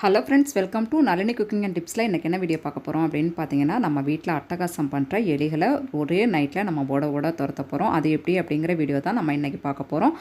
Hello friends welcome to Nalini cooking and டிப்ஸில் இன்றைக்கி என்ன video பார்க்க போகிறோம் அப்படின்னு பார்த்தீங்கன்னா நம்ம வீட்டில் அட்டகாசம் பண்ணுற எலிகளை ஒரே நைட்டில் நம்ம ஓட ஓட துரத்த போகிறோம் அது எப்படி அப்படிங்கிற வீடியோ தான் நம்ம இன்றைக்கி பார்க்க போகிறோம்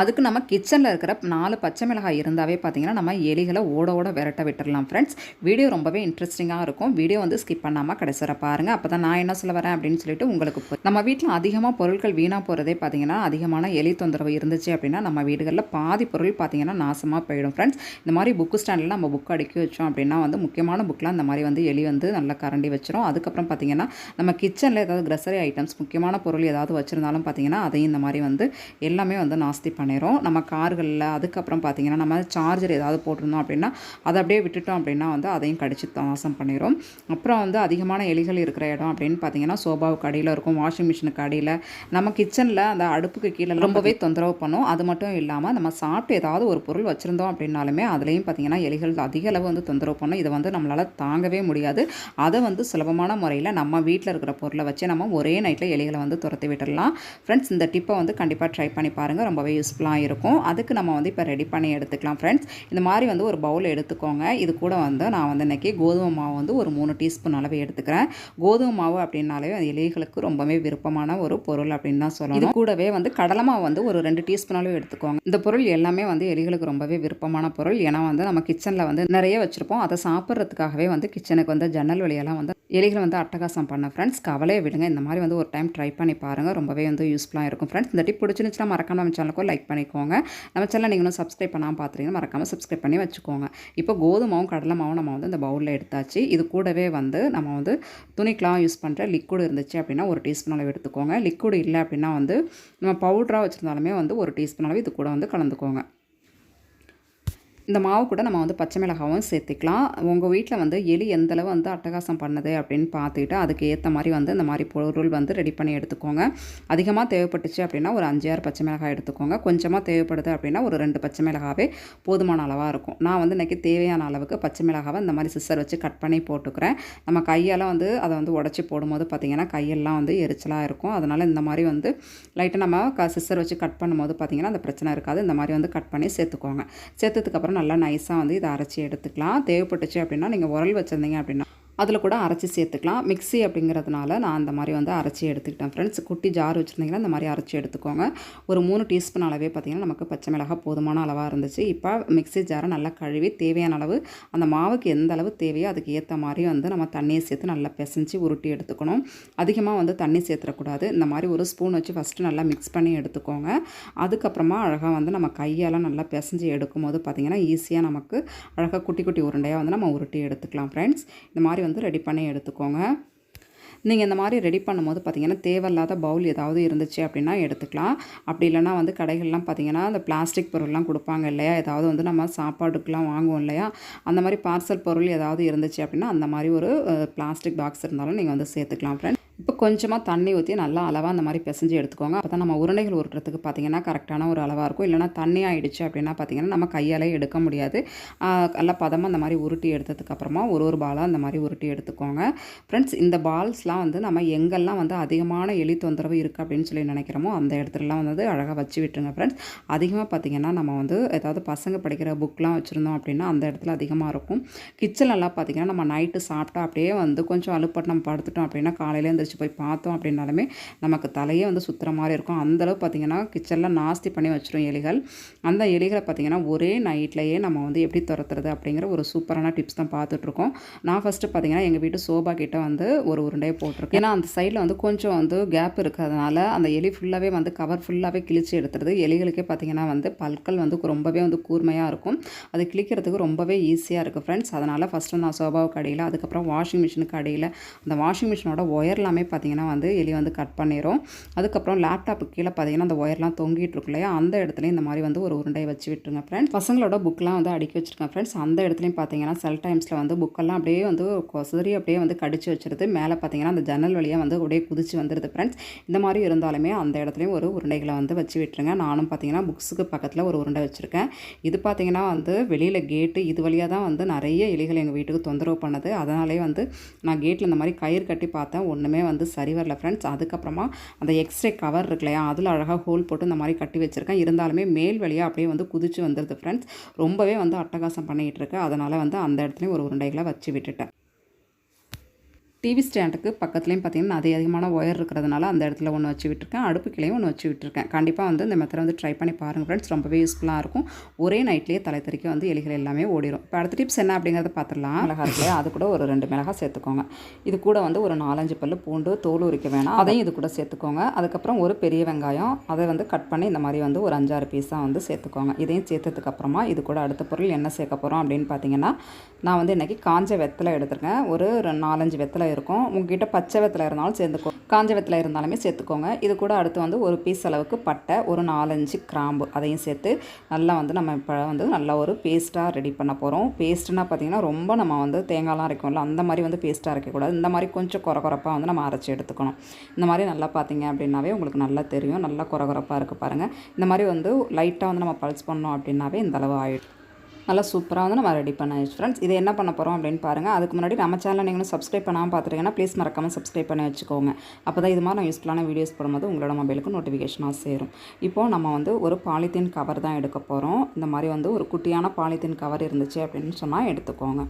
அதுக்கு நம்ம கிச்சனில் இருக்கிற நாலு பச்சை மிளகாய் இருந்தாவே பார்த்தீங்கன்னா நம்ம எலிகளை ஓட ஓட விரட்ட விட்டுடலாம் ஃப்ரெண்ட்ஸ் வீடியோ ரொம்பவே இன்ட்ரெஸ்டிங்காக இருக்கும். வீடியோ வந்து ஸ்கிப் பண்ணாமல் கடைசியில் பாருங்கள் அப்போ தான் நான் என்ன சொல்ல வரேன் அப்படின்னு சொல்லிட்டு உங்களுக்கு நம்ம வீட்டில் அதிகமாக பொருட்கள் வீணாக போகிறதே பார்த்தீங்கன்னா அதிகமான எலி தொந்தரவு இருந்துச்சு அப்படின்னா நம்ம வீடுகளில் பாதி பொருள் பார்த்தீங்கன்னா நாசமாக போயிடும் ஃப்ரெண்ட்ஸ் இந்த மாதிரி புக்கு ஸ்டாண்டில் நம்ம புக் அடுக்கி வச்சோம் அப்படின்னா வந்து முக்கியமான புக்கெலாம் இந்த மாதிரி வந்து எலி வந்து நல்லா கரண்டி வச்சிரும். அதுக்கப்புறம் பார்த்தீங்கன்னா நம்ம கிச்சனில் ஏதாவது க்ரெசரி ஐட்டம்ஸ் முக்கியமான பொருள் ஏதாவது வச்சுருந்தாலும் பார்த்தீங்கன்னா அதையும் இந்த மாதிரி வந்து எல்லாமே வந்து நாஸ்தி பண்ணிடும் நம்ம கார்களில் அதுக்கப்புறம் பார்த்தீங்கன்னா நம்ம சார்ஜர் ஏதாவது போட்டிருந்தோம் அப்படின்னா அதை அப்படியே விட்டுட்டோம் அப்படின்னா வந்து அதையும் கடிச்சு நாசம் பண்ணிடும் அப்புறம் வந்து அதிகமான எலிகள் இருக்கிற இடம் அப்படின்னு பார்த்தீங்கன்னா சோபாவுக்கு அடியில் இருக்கும் வாஷிங் மிஷினுக்கு அடியில். நம்ம கிச்சனில் அந்த அடுப்புக்கு கீழே ரொம்பவே தொந்தரவு பண்ணும். அது மட்டும் இல்லாமல் நம்ம சாப்பிட்டு ஏதாவது ஒரு பொருள் வச்சுருந்தோம் அப்படின்னாலுமே அதுலேயும் பார்த்தீங்கன்னா எலிகள் அதிக அளவு வந்து தொந்தரவு பண்ணும். இதை வந்து நம்மளால் தாங்கவே முடியாது. அதை வந்து சுலபமான முறையில் நம்ம வீட்டில் இருக்கிற பொருளை வச்சு நம்ம ஒரே நைட்டில் எலிகளை வந்து துரத்தி விட்டுடலாம். ஃப்ரெண்ட்ஸ் இந்த டிப்பை வந்து கண்டிப்பாக ட்ரை பண்ணி பாருங்கள் ரொம்பவே யூஸ்ஃபுல்லாக இருக்கும். அதுக்கு நம்ம வந்து இப்போ ரெடி பண்ணி எடுத்துக்கலாம் ஃப்ரெண்ட்ஸ் இந்த மாதிரி வந்து ஒரு பவுல் எடுத்துக்கோங்க. இது கூட வந்து நான் வந்து இன்றைக்கி கோதுமை மாவு வந்து ஒரு மூணு டீஸ்பூன் அளவு எடுத்துக்கிறேன். கோதுமை மாவு அப்படின்னாலே அந்த எலிகளுக்கு ரொம்பவே விருப்பமான ஒரு பொருள் அப்படின்னு தான் சொல்லணும். இது கூடவே வந்து கடலை மாவு வந்து ஒரு ரெண்டு டீஸ்பூன் அளவு எடுத்துக்கோங்க. இந்த பொருள் எல்லாமே வந்து எலிகளுக்கு ரொம்பவே விருப்பமான பொருள். ஏன்னா வந்து நம்ம கிச்சனில் வந்து நிறைய வச்சுருப்போம். அதை சாப்பிட்றதுக்காகவே வந்து கிச்சனுக்கு வந்து ஜன்னல் வழியெல்லாம் வந்து எலிகள் வந்து அட்டகாசம் பண்ண ஃப்ரெண்ட்ஸ் கவலையை விடுங்க. இந்த மாதிரி வந்து ஒரு டைம் ட்ரை பண்ணி பாருங்கள் ரொம்பவே வந்து யூஸ்ஃபுல்லாக இருக்கும் ஃப்ரெண்ட்ஸ் இந்த டிப் பிடிச்சிருந்துச்சுன்னா மறக்காம நம்ம சேனலுக்கும் லைக் பண்ணிக்கோங்க. நம்ம சேனல் நீங்கள் இன்னும் சப்ஸ்கிரைப் பண்ணாமல் பார்த்துருங்கன்னா மறக்காமல் சப்ஸ்கிரைப் பண்ணி வச்சுக்கோங்க. இப்போ கோதுமாவும் கடலை மாவும் நம்ம வந்து இந்த பவுலில் எடுத்தாச்சு. இது கூடவே வந்து நம்ம வந்து துணிக்கெலாம் யூஸ் பண்ணுற லிக்விட் இருந்துச்சு அப்படின்னா ஒரு டீஸ்பூன் அளவு எடுத்துக்கோங்க. லிக்விட் இல்லை அப்படின்னா வந்து நம்ம பவுட்ராக வச்சுருந்தாலுமே வந்து ஒரு டீஸ்பூன் அளவு இது கூட வந்து கலந்துக்கோங்க. இந்த மாவு கூட நம்ம வந்து பச்சை மிளகாவும் சேர்த்துக்கலாம். உங்கள் வீட்டில் வந்து எலி எந்தளவு வந்து அட்டகாசம் பண்ணுது அப்படின்னு பார்த்துக்கிட்டு அதுக்கு ஏற்ற மாதிரி வந்து இந்த மாதிரி பொருள் வந்து ரெடி பண்ணி எடுத்துக்கோங்க. அதிகமாக தேவைப்பட்டுச்சு அப்படின்னா ஒரு அஞ்சு ஆறு பச்சை மிளகாய் எடுத்துக்கோங்க. கொஞ்சமாக தேவைப்படுது அப்படின்னா ஒரு ரெண்டு பச்சை மிளகாவே போதுமான அளவாக இருக்கும். நான் வந்து இன்றைக்கி தேவையான அளவுக்கு பச்சை மிளகாவை இந்த மாதிரி சிஸ்டர் வச்சு கட் பண்ணி போட்டுக்கிறேன். நம்ம கையால் வந்து அதை வந்து உடச்சி போடும்போது பார்த்திங்கன்னா கையெல்லாம் வந்து எரிச்சலாக இருக்கும். அதனால் இந்த மாதிரி வந்து லைட்டாக நம்ம க சிஸ்டர் வச்சு கட் பண்ணும்போது பார்த்திங்கன்னா அந்த பிரச்சனை இருக்காது. இந்த மாதிரி வந்து கட் பண்ணி சேர்த்துக்கோங்க. சேர்த்ததுக்கப்புறம் நல்லா நைஸாக வந்து இதை அரைச்சி எடுத்துக்கலாம். தேவைப்பட்டுச்சு அப்படின்னா நீங்கள் உரல் வச்சுருந்தீங்க அப்படின்னா அதில் கூட அரைச்சி சேர்த்துக்கலாம். மிக்ஸி அப்படிங்கிறதுனால நான் அந்த மாதிரி வந்து அரைச்சி எடுத்துக்கிட்டேன் ஃப்ரெண்ட்ஸ் குட்டி ஜார் வச்சுருந்தீங்கன்னா இந்த மாதிரி அரைச்சி எடுத்துக்கோங்க. ஒரு மூணு டீஸ்பூன் அளவே பார்த்திங்கன்னா நமக்கு பச்சை மிளகாய் போதுமான அளவாக இருந்துச்சு. இப்போ மிக்ஸி ஜாரை நல்லா கழுவி தேவையான அளவு அந்த மாவுக்கு எந்த அளவு தேவையோ அதுக்கு ஏற்ற மாதிரி வந்து நம்ம தண்ணியை சேர்த்து நல்லா பிசைஞ்சு உருட்டி எடுத்துக்கணும். அதிகமாக வந்து தண்ணி சேர்த்துடக்கூடாது இந்த மாதிரி ஒரு ஸ்பூன் வச்சு ஃபஸ்ட்டு நல்லா மிக்ஸ் பண்ணி எடுத்துக்கோங்க. அதுக்கப்புறமா அழகாக வந்து நம்ம கையால் நல்லா பிசைஞ்சு எடுக்கும்போது பார்த்திங்கன்னா ஈஸியாக நமக்கு அழகாக குட்டி குட்டி உருண்டையாக வந்து நம்ம உருட்டி எடுத்துக்கலாம் ஃப்ரெண்ட்ஸ் இந்த மாதிரி வந்து ரெடி பண்ணி எடுத்துக்கோங்க. நீங்கள் இந்த மாதிரி ரெடி பண்ணும்போது பார்த்தீங்கன்னா தேவையில்லாத பவுல் ஏதாவது இருந்துச்சு அப்படின்னா எடுத்துக்கலாம். அப்படி இல்லைன்னா வந்து கடைகள்லாம் பார்த்தீங்கன்னா அந்த பிளாஸ்டிக் பொருள்லாம் கொடுப்பாங்க இல்லையா? ஏதாவது வந்து நம்ம சாப்பாடுக்கெலாம் வாங்குவோம் இல்லையா? அந்த மாதிரி பார்சல் பொருள் ஏதாவது இருந்துச்சு அப்படின்னா அந்த மாதிரி ஒரு பிளாஸ்டிக் பாக்ஸ் இருந்தாலும் நீங்கள் வந்து சேர்த்துக்கலாம் ஃப்ரெண்ட் இப்போ கொஞ்சமாக தண்ணி ஊற்றி நல்லா அளவாக அந்த மாதிரி பிசைஞ்சு எடுத்துக்கோங்க. அப்போ தான் நம்ம உருண்டைகள் உருட்டுறதுக்கு பார்த்தீங்கன்னா கரெக்டான ஒரு அளவாக இருக்கும். இல்லைனா தண்ணி ஆகிடுச்சு அப்படின்னா பார்த்தீங்கன்னா நம்ம கையாலே எடுக்க முடியாது. நல்லா பதமாக அந்த மாதிரி உருட்டி எடுத்ததுக்கப்புறமா ஒரு ஒரு பாலாக அந்த மாதிரி உருட்டி எடுத்துக்கோங்க. ஃப்ரெண்ட்ஸ் இந்த பால்ஸ்லாம் வந்து நம்ம எங்கெல்லாம் வந்து அதிகமான எலி தொந்தரவு இருக்குது அப்படின்னு சொல்லி நினைக்கிறோமோ அந்த இடத்துலலாம் வந்து அழகாக வச்சு விட்டுருங்க ஃப்ரெண்ட்ஸ் அதிகமாக பார்த்தீங்கன்னா நம்ம வந்து ஏதாவது பசங்க படிக்கிற புக்லாம் வச்சுருந்தோம் அப்படின்னா அந்த இடத்துல அதிகமாக இருக்கும். கிச்சன்லாம் பார்த்தீங்கன்னா நம்ம நைட்டு சாப்பிட்டா அப்படியே வந்து கொஞ்சம் அலுப்பட்டு நம்ம படுத்துட்டோம் அப்படின்னா காலையில் இந்த எழுந்திரிச்சு போய் பார்த்தோம் அப்படின்னாலுமே நமக்கு தலையே வந்து சுற்றுற மாதிரி இருக்கும். அந்தளவு பார்த்தீங்கன்னா கிச்சனில் நாஸ்தி பண்ணி வச்சிரும் எலிகள். அந்த எலிகளை பார்த்தீங்கன்னா ஒரே நைட்லேயே நம்ம வந்து எப்படி துரத்துறது அப்படிங்கிற ஒரு சூப்பரான டிப்ஸ் தான் பார்த்துட்ருக்கோம் நான் ஃபஸ்ட்டு பார்த்தீங்கன்னா எங்கள் வீட்டு சோபா கிட்டே வந்து ஒரு உருண்டையை போட்டிருக்கேன். ஏன்னா அந்த சைடில் வந்து கொஞ்சம் வந்து கேப் இருக்கிறதுனால அந்த எலி ஃபுல்லாகவே வந்து கவர் ஃபுல்லாகவே கிழிச்சு எடுத்துருது எலிகளுக்கே பார்த்தீங்கன்னா வந்து பல்கள் வந்து ரொம்பவே வந்து கூர்மையாக இருக்கும். அது கிழிக்கிறதுக்கு ரொம்பவே ஈஸியாக இருக்குது ஃப்ரெண்ட்ஸ் அதனால் ஃபஸ்ட்டு நான் சோபாவுக்கு அடியில் அதுக்கப்புறம் வாஷிங் மிஷினுக்கு அடியில் அந்த வாஷிங் மிஷினோட ஒயர் எல்லாமே பார்த்தீங்கன்னா வந்து எலி வந்து கட் பண்ணிடும் அதுக்கப்புறம் லேப்டாப்புக்கு கீழே பார்த்தீங்கன்னா அந்த ஒயர்லாம் தொங்கிட்டு இருக்கு இல்லையா? அந்த இடத்துலையும் இந்த மாதிரி வந்து ஒரு உருண்டையை வச்சு விட்டுருங்க ஃப்ரெண்ட்ஸ் பசங்களோட புக்கெலாம் வந்து அடுக்கி வச்சுருக்கேன் ஃப்ரெண்ட்ஸ் அந்த இடத்துலையும் பார்த்தீங்கன்னா சில டைம்ஸில் வந்து புக்கெல்லாம் அப்படியே வந்து கொசரி அப்படியே வந்து கடிச்சு வச்சிருது. மேலே பார்த்தீங்கன்னா அந்த ஜன்னல் வழியாக வந்து அப்படியே குதிச்சு வந்துடுது ஃப்ரெண்ட்ஸ் இந்த மாதிரி இருந்தாலுமே அந்த இடத்துலையும் ஒரு உருண்டைகளை வந்து வச்சு விட்டுருங்க. நானும் பார்த்தீங்கன்னா புக்ஸுக்கு பக்கத்தில் ஒரு உருண்டை வச்சுருக்கேன். இது பார்த்தீங்கன்னா வந்து வெளியில் கேட்டு இது வழியாக தான் வந்து நிறைய எலிகள் எங்கள் வீட்டுக்கு தொந்தரவு பண்ணுது. அதனாலே வந்து நான் கேட்டில் இந்த மாதிரி கயிறு கட்டி பார்த்தேன். ஒன்றுமே வந்து சரி வரல ஃப்ரெண்ட்ஸ் அதுக்கப்புறமா அந்த எக்ஸ்ரே கவர் இருக்கு இல்லையா அதில் அழகாக ஹோல் போட்டு இந்த மாதிரி கட்டி வச்சுருக்கேன். இருந்தாலுமே மேல் வழியாக அப்படியே வந்து குதிச்சு வந்துடுது ஃப்ரெண்ட்ஸ் ரொம்பவே வந்து அட்டகாசம் பண்ணிகிட்டு இருக்கு. அதனால் வந்து அந்த இடத்துலையும் ஒரு உருண்டைகளை வச்சு விட்டுட்டேன். டிவி ஸ்டாண்டுக்கு பக்கத்துலேயும் பார்த்தீங்கன்னா அதிக அதிகமான ஒயர் இருக்கிறதுனால அந்த இடத்துல ஒன்று வச்சு விட்டுருக்கேன். அடுப்பு கிளையும் ஒன்று வச்சு விட்டுருக்கேன். கண்டிப்பாக வந்து இந்த மெத்தடை வந்து ட்ரை பண்ணி பாருங்கள் ஃப்ரெண்ட்ஸ் ரொம்பவே யூஸ்ஃபுல்லாக இருக்கும். ஒரே நைட்லேயே தலை தெறிக்க வந்து எலிகள் எல்லாமே ஓடிடும் இப்போ அடுத்த டிப்ஸ் என்ன அப்படிங்கிறத பார்த்துடலாம் மிளகா இருக்குல்லையா அது கூட ஒரு ரெண்டு மிளகா சேர்த்துக்கோங்க. இது கூட வந்து ஒரு நாலஞ்சு பல்லு பூண்டு தோல் உரிக்க வேணாம். அதையும் இது கூட சேர்த்துக்கோங்க. அதுக்கப்புறம் ஒரு பெரிய வெங்காயம். அதை வந்து கட் பண்ணி இந்த மாதிரி வந்து ஒரு அஞ்சாறு பீஸாக வந்து சேர்த்துக்கோங்க. இதையும் சேர்த்ததுக்கு அப்புறமா இது கூட அடுத்த பொருள் என்ன சேர்க்க போகிறோம் அப்படின்னு பார்த்தீங்கன்னா நான் வந்து இன்றைக்கி காஞ்ச வெத்தலை எடுத்திருக்கேன். ஒரு நாலஞ்சு வெத்தலை இருக்கும். உங்ககிட்ட பச்சை வெத்தலை இருந்தாலும் சேர்த்துக்கோ. காஞ்ச வெத்தலை இருந்தாலுமே சேர்த்துக்கோங்க. இது கூட அடுத்து வந்து ஒரு பீஸ் அளவுக்கு பட்டை ஒரு நாலஞ்சு கிராம்பு அதையும் சேர்த்து நல்லா வந்து நம்ம இப்போ வந்து நல்லா ஒரு பேஸ்ட்டாக ரெடி பண்ண போகிறோம் பேஸ்ட்டுனா பார்த்திங்கன்னா ரொம்ப நம்ம வந்து தேங்காய்லாம் அரைக்கும்ல அந்த மாதிரி வந்து பேஸ்ட்டாக அரைக்கக்கூடாது. இந்த மாதிரி கொஞ்சம் குறகுறப்பாக வந்து நம்ம அரைச்சி எடுத்துக்கணும். இந்த மாதிரி நல்லா பார்த்தீங்க அப்படின்னாவே உங்களுக்கு நல்லா தெரியும். நல்லா குறகுறப்பாக இருக்குது பாருங்கள் இந்த மாதிரி வந்து லைட்டாக வந்து நம்ம பல்ஸ் பண்ணோம் அப்படின்னாவே இந்த அளவு ஆகிடும் நல்லா சூப்பராக வந்து நம்ம ரெடி பண்ணாச்சு ஃப்ரெண்ட்ஸ் இது என்ன பண்ண போகிறோம் அப்படின்னு பாருங்கள் அதுக்கு முன்னாடி நம்ம சேனலை நீங்களும் சப்ஸ்கிரைப் பண்ணாமல் பார்த்துருக்கீங்கன்னா ப்ளீஸ் மறக்காமல் சப்ஸ்கிரைப் பண்ணி வச்சுக்கோங்க. அப்போ தான் இது மாதிரி நான் யூஸ்ஃபுல்லான வீடியோஸ் போடும்போது உங்களோட மொபைலுக்கு நோட்டிஃபிகேஷனாக சேரும். இப்போது நம்ம வந்து ஒரு பாலித்தீன் கவர் தான் எடுக்க போகிறோம் இந்த மாதிரி வந்து ஒரு குட்டியான பாலித்தீன் கவர் இருந்துச்சு அப்படின்னு சொன்னால் எடுத்துக்கோங்க.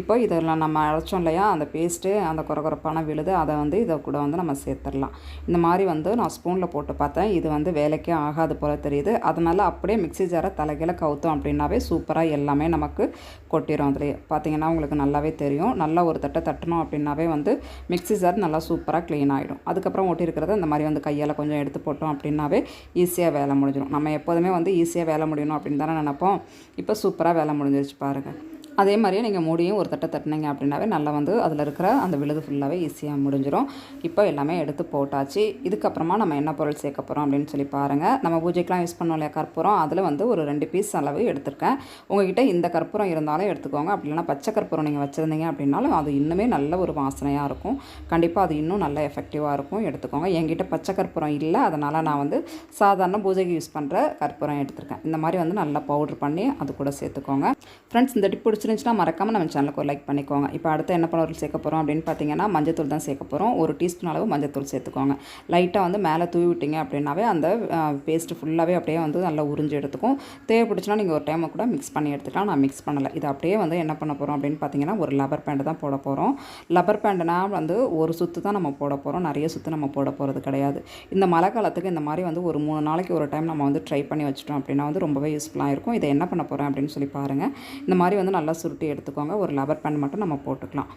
இப்போ இதில் நம்ம அரைச்சோம் இல்லையா? அந்த பேஸ்ட்டு அந்த குறகுறப்பான விழுது அதை வந்து இதை கூட வந்து நம்ம சேர்த்துடலாம். இந்த மாதிரி வந்து நான் ஸ்பூனில் போட்டு பார்த்தேன். இது வந்து வேலைக்கே ஆகாது போல் தெரியுது. அதனால் அப்படியே மிக்ஸி ஜாரை தலைகீழ கவுத்தோம் அப்படின்னாவே சூப்பராக எல்லாமே நமக்கு கொட்டிடும் அதில் பார்த்தீங்கன்னா உங்களுக்கு நல்லாவே தெரியும். நல்லா ஒரு தட்டை தட்டணும் அப்படின்னாவே வந்து மிக்ஸி ஜார் நல்லா சூப்பராக க்ளீன் ஆகிடும் அதுக்கப்புறம் ஒட்டியிருக்கிறத இந்த மாதிரி வந்து கையால் கொஞ்சம் எடுத்து போட்டோம் அப்படின்னாவே ஈஸியாக வேலை முடிஞ்சிடும் நம்ம எப்போதுமே வந்து ஈஸியாக வேலை முடியணும் அப்படின்னு தானே நினப்போம். இப்போ சூப்பராக வேலை முடிஞ்சிருச்சு பாருங்கள் அதே மாதிரியே நீங்கள் மூடியும் ஒரு தட்டை தட்டினீங்க அப்படின்னாவே நல்லா வந்து அதில் இருக்கிற அந்த விழுது ஃபுல்லாகவே ஈஸியாக முடிஞ்சிடும் இப்போ எல்லாமே எடுத்து போட்டாச்சு. இதுக்கப்புறமா நம்ம என்ன பொருள் சேர்க்க போகிறோம் அப்படின்னு சொல்லி பாருங்கள் நம்ம பூஜைக்கெலாம் யூஸ் பண்ணோம் இல்லையா? கற்பூரம். அதில் வந்து ஒரு ரெண்டு பீஸ் அளவு எடுத்திருக்கேன். உங்ககிட்ட இந்த கற்பூரம் இருந்தாலும் எடுத்துக்கோங்க. அப்படி இல்லைனா பச்சை கற்பூரம் நீங்கள் வச்சுருந்தீங்க அப்படின்னாலும் அது இன்னுமே நல்ல ஒரு வாசனையாக இருக்கும். கண்டிப்பாக அது இன்னும் நல்ல எஃபெக்டிவாக இருக்கும். எடுத்துக்கோங்க. என்கிட்ட பச்சை கற்பூரம் இல்லை. அதனால் நான் வந்து சாதாரண பூஜைக்கு யூஸ் பண்ணுற கற்பூரம் எடுத்திருக்கேன். இந்த மாதிரி வந்து நல்லா பவுட்ரு பண்ணி அது கூட சேர்த்துக்கோங்க. ஃப்ரெண்ட்ஸ் இந்த டிப் பிடிச்சி பிடிச்சிருந்துச்சுன்னா மறக்காமல் நம்ம சேனலுக்கு ஒரு லைக் பண்ணிக்கோங்க. இப்போ அடுத்து என்ன பொருள் சேர்க்க போகிறோம் அப்படின்னு பார்த்தீங்கன்னா மஞ்சத்தூள் தான் சேர்க்க போகிறோம் ஒரு டீஸ்பூன் அளவு மஞ்சத்தூள் சேர்த்துக்கோங்க. லைட்டாக வந்து மேலே தூவி விட்டீங்க அப்படின்னாவே அந்த பேஸ்ட்டு ஃபுல்லாகவே அப்படியே வந்து நல்லா உறிஞ்சி எடுத்துக்கும். தேவைப்பட்டுச்சுன்னா நீங்கள் ஒரு டைம் கூட மிக்ஸ் பண்ணி எடுத்துக்கலாம். நான் மிக்ஸ் பண்ணலை. இது அப்படியே வந்து என்ன பண்ண போகிறோம் அப்படின்னு பார்த்தீங்கன்னா ஒரு லப்பர் பேண்ட் தான் போட போகிறோம் லப்பர் பேண்ட்னா வந்து ஒரு சுற்று தான் நம்ம போட போகிறோம் நிறைய சுற்று நம்ம போட போகிறது கிடையாது. இந்த மழை காலத்துக்கு இந்த மாதிரி வந்து ஒரு மூணு நாளைக்கு ஒரு டைம் நம்ம வந்து ட்ரை பண்ணி வச்சுட்டோம் அப்படின்னா வந்து ரொம்பவே யூஸ்ஃபுல்லாக இருக்கும். இதை என்ன பண்ண போகிறேன் அப்படின்னு சொல்லி பாருங்கள் இந்த மாதிரி வந்து நல்லா சுருட்டி எடுத்துக்கோங்க. ஒரு லவர் பேண்ட் மட்டும் நம்ம போட்டுக்கலாம்.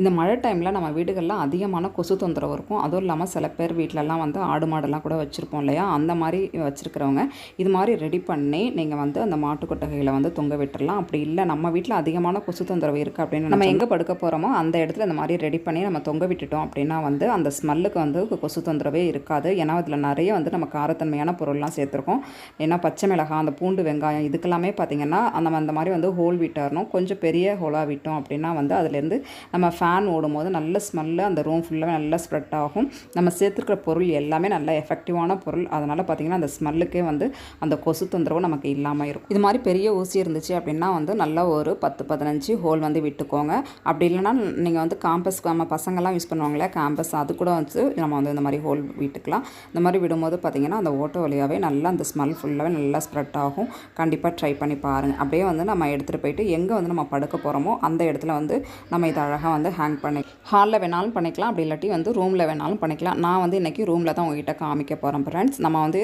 இந்த மழை டைமில் நம்ம வீடுகளில் அதிகமான கொசு தொந்தரவு இருக்கும். அதுவும் இல்லாமல் சில பேர் வீட்டிலலாம் வந்து ஆடு மாடெல்லாம் கூட வச்சுருப்போம் இல்லையா? அந்த மாதிரி வச்சுருக்கிறவங்க. இது மாதிரி ரெடி பண்ணி நீங்கள் வந்து அந்த மாட்டு கொட்டகையில் வந்து தொங்க விட்டுடலாம் அப்படி இல்லை நம்ம வீட்டில் அதிகமான கொசு தொந்தரவு இருக்குது அப்படின்னு நம்ம எங்கே படுக்க போகிறோமோ அந்த இடத்துல இந்த மாதிரி ரெடி பண்ணி நம்ம தொங்க விட்டுட்டோம் அப்படின்னா வந்து அந்த ஸ்மெல்லுக்கு வந்து கொசு தொந்தரவே இருக்காது. ஏன்னா அதில் நிறைய வந்து நம்ம காரத்தன்மையான பொருள்லாம் சேர்த்துருக்கோம். ஏன்னா பச்சை மிளகாய் அந்த பூண்டு வெங்காயம் இதுக்கெல்லாமே பார்த்திங்கன்னா நம்ம அந்த மாதிரி வந்து ஹோல் விட்டுறணும் கொஞ்சம் பெரிய ஹோலாக விட்டோம் அப்படின்னா வந்து அதுலேருந்து நம்ம ஃபேன் ஓடும் போது நல்ல ஸ்மெல்லு அந்த ரூம் ஃபுல்லாகவே நல்லா ஸ்ப்ரெட் ஆகும். நம்ம சேர்த்துருக்கிற பொருள் எல்லாமே நல்ல எஃபெக்டிவான பொருள். அதனால் பார்த்திங்கன்னா அந்த ஸ்மெல்லுக்கே வந்து அந்த கொசு தொந்தரவு நமக்கு இல்லாமல் இருக்கும். இது மாதிரி பெரிய ஊசி இருந்துச்சு அப்படின்னா வந்து நல்லா ஒரு பத்து பதினஞ்சு ஹோல் வந்து விட்டுக்கோங்க. அப்படி இல்லைனா நீங்கள் வந்து காம்பஸ் நம்ம பசங்கள்லாம் யூஸ் பண்ணுவாங்களே கேம்பஸ் அது கூட வந்து நம்ம வந்து இந்த மாதிரி ஹோல் விட்டுக்கலாம். இந்த மாதிரி விடும்போது பார்த்திங்கன்னா அந்த ஓட்டை வழியாகவே நல்லா அந்த ஸ்மெல் ஃபுல்லாகவே நல்லா ஸ்ப்ரெட் ஆகும். கண்டிப்பாக ட்ரை பண்ணி பாருங்கள் அப்படியே வந்து நம்ம எடுத்துகிட்டு போயிட்டு எங்கே வந்து நம்ம படுக்க போகிறோமோ அந்த இடத்துல வந்து நம்ம இதை அழகாக வந்து ஹேங் பண்ணி ஹாலில் வேணாலும் பண்ணிக்கலாம். அப்படி இல்லாட்டி வந்து ரூமில் வேணாலும் பண்ணிக்கலாம். நான் வந்து இன்றைக்கி ரூமில் தான் உங்ககிட்ட காமிக்க போகிறேன் ஃப்ரெண்ட்ஸ் நம்ம வந்து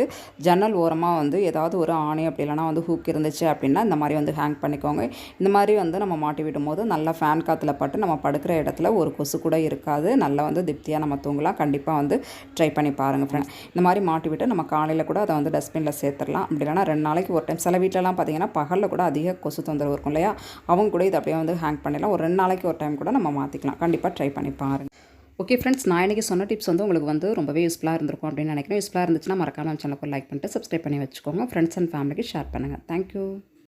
ஜன்னல் ஓரமாக வந்து ஏதாவது ஒரு ஆணி அப்படி இல்லைனா வந்து ஹூக் இருந்துச்சு அப்படின்னா இந்த மாதிரி வந்து ஹேங் பண்ணிக்கோங்க. இந்த மாதிரி வந்து நம்ம மாட்டி விடும்போது நல்லா ஃபேன் காற்றுல பட்டு நம்ம படுக்கிற இடத்துல ஒரு கொசு கூட இருக்காது. நல்லா வந்து திருப்தியாக நம்ம தூங்கலாம். கண்டிப்பாக வந்து ட்ரை பண்ணி பாருங்கள் ஃப்ரெண்ட்ஸ் இந்த மாதிரி மாட்டி விட்டு நம்ம காலையில் கூட அதை வந்து டஸ்ட்பினில் சேர்த்துடலாம். அப்படி இல்லைனா ரெண்டு நாளைக்கு ஒரு டைம் சில வீட்டிலலாம் பார்த்தீங்கன்னா பகலில் கூட அதிக கொசு தொந்தரவு இருக்கும் இல்லையா? அவங்க கூட இதை அப்படியே வந்து ஹேங் பண்ணிடலாம். ஒரு ரெண்டு நாளைக்கு ஒரு டைம் கூட நம்ம மாற்றிக்கலாம் கண்டிப்பாக ட்ரை பண்ணி பாருங்கள் ஓகே ஃப்ரெண்ட்ஸ் நான் இன்றைக்கி சொன்ன டிப்ஸ் வந்து உங்களுக்கு வந்து ரொம்பவே யூஸ்ஃபுல்லாக இருந்திருக்கும் அப்படின்னு நினைக்கிறேன். யூஸ்ஃபுல்லாக இருந்துச்சுன்னா மறக்காமல் சேனலுக்கு லைக் பண்ணிட்டு சப்ஸ்கிரைப் பண்ணி வச்சுக்கோங்க. ஃப்ரெண்ட்ஸ் அண்ட் ஃபேமிலிக்கு ஷேர் பண்ணுங்கள் தேங்க்யூ